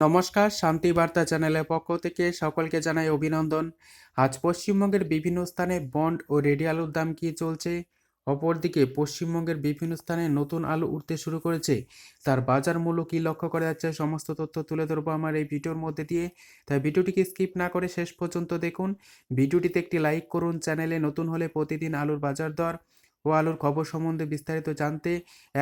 নমস্কার, শান্তি বার্তা চ্যানেলের পক্ষ থেকে সকলকে জানাই অভিনন্দন। আজ পশ্চিমবঙ্গের বিভিন্ন স্থানে বন্ড ও রেডি আলুর দাম কী চলছে? অপরদিকে পশ্চিমবঙ্গের বিভিন্ন স্থানে নতুন আলু উঠতে শুরু করেছে। তার বাজার মূল্য কী লক্ষ্য করা যাচ্ছে সমস্ত তথ্য তুলে ধরবো আমার এই ভিডিওর মধ্যে দিয়ে। তাই ভিডিওটিকে স্কিপ না করে শেষ পর্যন্ত দেখুন। ভিডিওটিতে একটি লাইক করুন, চ্যানেলে নতুন হলে প্রতিদিন আলুর বাজার দর ও আলুর খবর সম্বন্ধে বিস্তারিত জানতে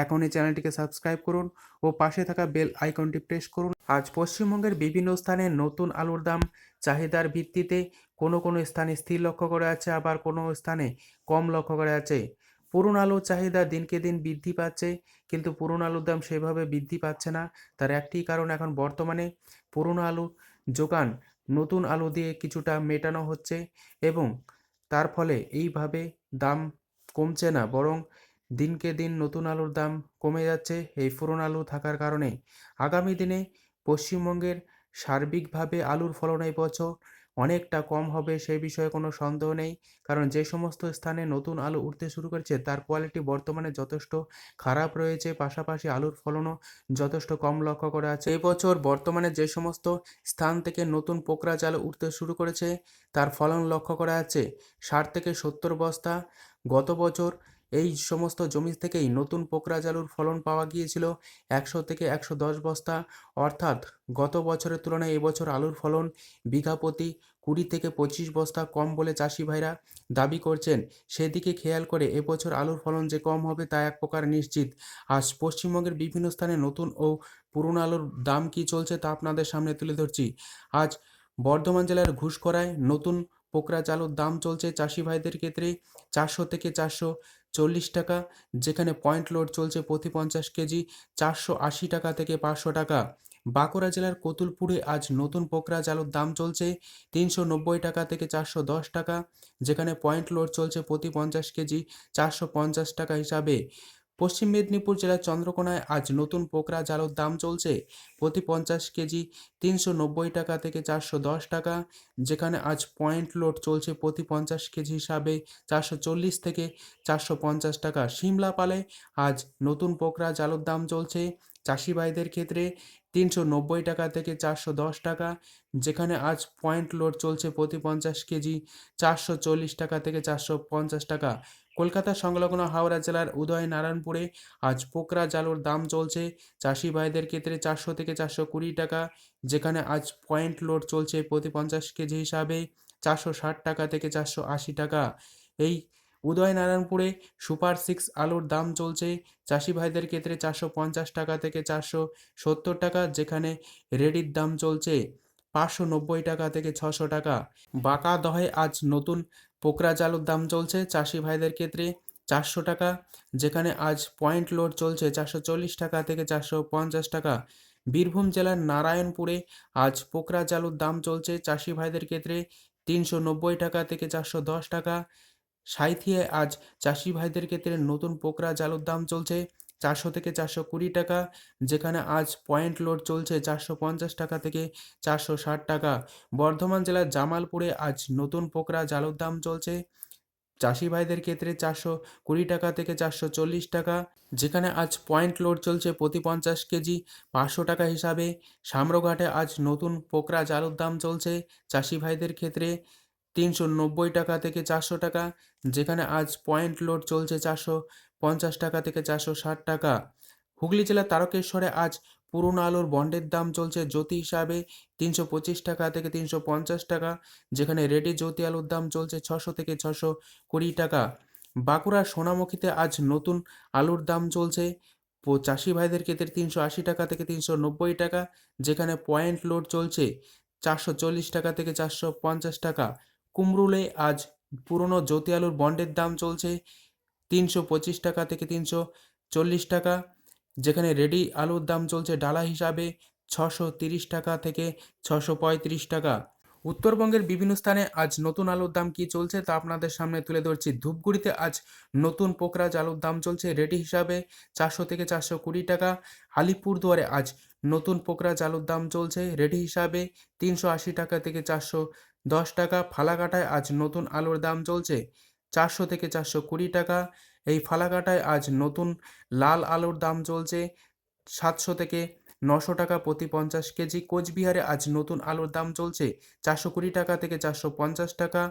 এখনই চ্যানেলটিকে সাবস্ক্রাইব করুন ও পাশে থাকা বেল আইকনটি প্রেস করুন। আজ পশ্চিমবঙ্গের বিভিন্ন স্থানে নতুন আলুর দাম, চাহিদার ভিত্তিতে কোনো কোনো স্থানে স্থির লক্ষ্য করা যাচ্ছে আবার কোনো স্থানে কম লক্ষ্য করা যাচ্ছে পুরনো আলুর চাহিদা দিনকে দিন বৃদ্ধি পাচ্ছে, কিন্তু পুরনো আলুর দাম সেভাবে বৃদ্ধি পাচ্ছে না। তার একটি কারণ এখন বর্তমানে পুরনো আলুর যোগান নতুন আলু দিয়ে কিছুটা মেটানো হচ্ছে এবং তার ফলে এইভাবে দাম কমছে না, বরং দিনকে দিন নতুন আলুর দাম কমে যাচ্ছে এই পুরনো আলু থাকার কারণে আগামী দিনে পশ্চিমবঙ্গের সার্বিকভাবে আলুর ফলন এই বছর অনেকটা কম হবে সেই বিষয়ে কোনো সন্দেহ নেই, কারণ যে সমস্ত স্থানে নতুন আলু উঠতে শুরু করেছে তার কোয়ালিটি বর্তমানে যথেষ্ট খারাপ রয়েছে, পাশাপাশি আলুর ফলনও যথেষ্ট কম লক্ষ্য করা আছে এই বছর বর্তমানে যে সমস্ত স্থান থেকে নতুন পোকরা চাল উঠতে শুরু করেছে তার ফলন লক্ষ্য করা আছে ষাট থেকে সত্তর বস্তা গত বছর এই সমস্ত জমি থেকেই নতুন পোকরা জালুর ফলন পাওয়া গিয়েছিল একশো থেকে একশো দশ বস্তা। অর্থাৎ গত বছরের তুলনায় এবছর আলুর ফলন বিঘা প্রতি কুড়ি থেকে পঁচিশ বস্তা কম বলে চাষি ভাইরা দাবি করছেন। সেদিকে খেয়াল করে এবছর আলুর ফলন যে কম হবে তা এক প্রকার নিশ্চিত। আজ পশ্চিমবঙ্গের বিভিন্ন স্থানে নতুন ও পুরনো আলুর দাম কী চলছে তা আপনাদের সামনে তুলে ধরছি। আজ বর্ধমান জেলার ঘুষকরায় নতুন পোকরা চালুর দাম চলছে চাষি ভাইদের ক্ষেত্রে চারশো থেকে চারশো চল্লিশ টাকা, যেখানে পয়েন্ট লোড চলছে প্রতি পঞ্চাশ কেজি চারশো আশি টাকা থেকে পাঁচশো টাকা। বাঁকুড়া জেলার কতুলপুরে আজ নতুন পোকরা চালুর দাম চলছে তিনশো নব্বই টাকা থেকে চারশো দশ টাকা, যেখানে পয়েন্ট লোড চলছে প্রতি পঞ্চাশ কেজি চারশো পঞ্চাশ টাকা হিসাবে। পশ্চিম মেদিনীপুর জেলার চন্দ্রকোনায় আজ নতুন পোকরা জালুর দাম চলছে প্রতি পঞ্চাশ কেজি তিনশো নব্বই টাকা থেকে চারশো দশ টাকা, যেখানে আজ পয়েন্ট লোড চলছে প্রতি পঞ্চাশ কেজি হিসাবে চারশো চল্লিশ থেকে চারশো পঞ্চাশ টাকা। সিমলা পালে আজ নতুন পোকরা জালুর দাম চলছে চাষি ভাইদের ক্ষেত্রে তিনশো নব্বই টাকা থেকে চারশো দশ টাকা, যেখানে আজ পয়েন্ট লোড চলছে প্রতি পঞ্চাশ কেজি চারশো চল্লিশ টাকা থেকে চারশো পঞ্চাশ টাকা। কলকাতা সংলগ্ন হাওড়া জেলার উদয় নারায়ণপুরে আজ পোকরা জালুর দাম চলছে। চাষি ভাইদের ক্ষেত্রে চারশো থেকে চারশো কুড়ি টাকা, যেখানে আজ পয়েন্ট লোড চলছে প্রতি পঞ্চাশ কেজি হিসাবে চারশো ষাট টাকা থেকে চারশো আশি টাকা। এই উদয়নারায়ণপুরে সুপার সিক্স আলুর দাম চলছে। চাষি ভাইদের ক্ষেত্রে চারশো পঞ্চাশ টাকা থেকে চারশো সত্তর টাকা, যেখানে রেডির দাম চলছে। পাঁচশো নব্বই টাকা থেকে ছশো টাকা। বাঁকা দহে আজ নতুন পোকরা চালুর দাম চলছে চাষি ভাইদের ক্ষেত্রে চারশো টাকা, যেখানে আজ পয়েন্ট লোড চলছে চারশো চল্লিশ টাকা থেকে চারশো পঞ্চাশ টাকা। বীরভূম জেলার নারায়ণপুরে আজ পোকরা চালুর দাম চলছে চাষি ভাইদের ক্ষেত্রে তিনশো নব্বই টাকা থেকে চারশো দশ টাকা। সাঁইথিয়ায় আজ চাষি ভাইদের ক্ষেত্রে নতুন পোকরা জালুর দাম চলছে চারশো থেকে চারশো কুড়ি টাকা, যেখানে আজ পয়েন্ট লোড চলছে চারশো পঞ্চাশ টাকা থেকে চারশো ষাট টাকা। বর্ধমান জেলার জামালপুরে আজ নতুন পোকরা জালুর দাম চলছে। চাষি ভাইদের ক্ষেত্রে চারশো কুড়ি টাকা থেকে চারশো চল্লিশ টাকা, যেখানে আজ পয়েন্ট লোড চলছে প্রতি পঞ্চাশ কেজি পাঁচশো টাকা হিসাবে। সাম্রঘাটে আজ নতুন পোকরা জালুর দাম চলছে চাষি ভাইদের ক্ষেত্রে তিনশো নব্বই টাকা থেকে চারশো টাকা, যেখানে আজ পয়েন্ট লোড চলছে চারশো পঞ্চাশ টাকা থেকে চারশো ষাট টাকা। হুগলি জেলার তারকেশ্বরে আজ পুরনো আলুর বন্ডের দাম চলছে জ্যোতি হিসাবে তিনশো পঁচিশ টাকা থেকে তিনশো পঞ্চাশ টাকা, যেখানে রেডি জ্যোতি আলুর দাম চলছে ছশো থেকে ছশো কুড়ি টাকা। বাঁকুড়ার সোনামুখীতে আজ নতুন আলুর দাম চলছে। চাষি ভাইদের ক্ষেত্রে তিনশো আশি টাকা থেকে তিনশো নব্বই টাকা, যেখানে পয়েন্ট লোড চলছে চারশো চল্লিশ টাকা থেকে চারশো পঞ্চাশ টাকা। কুমরুলে আজ পুরনো জ্যোতি আলুর বন্ডের দাম চলছে তিনশো পঁচিশ টাকা থেকে তিনশো চল্লিশ টাকা, যেখানে রেডি আলুর দাম চলছে ডালা হিসাবে ছশো তিরিশ টাকা থেকে ছশো পঁয়ত্রিশ টাকা। উত্তরবঙ্গের বিভিন্ন স্থানে আজ নতুন আলুর দাম কি চলছে তা আপনাদের সামনে তুলে ধরছি। ধূপগুড়িতে আজ নতুন পোকরাজ আলুর দাম চলছে রেডি হিসাবে চারশো থেকে চারশো কুড়ি টাকা। আলিপুরদুয়ারে আজ নতুন পোকরাজ আলুর দাম চলছে রেডি হিসাবে তিনশো আশি টাকা থেকে চারশো দশ টাকা। ফালাকাটায় আজ নতুন আলুর দাম চলছে চারশো থেকে চারশো কুড়ি টাকা। এই ফালাকাটায় আজ নতুন লাল আলুর দাম চলছে সাতশো থেকে নশো টাকা প্রতি পঞ্চাশ কেজি। কোচবিহারে আজ নতুন আলুর দাম চলছে চারশো কুড়ি টাকা থেকে চারশো পঞ্চাশ টাকা।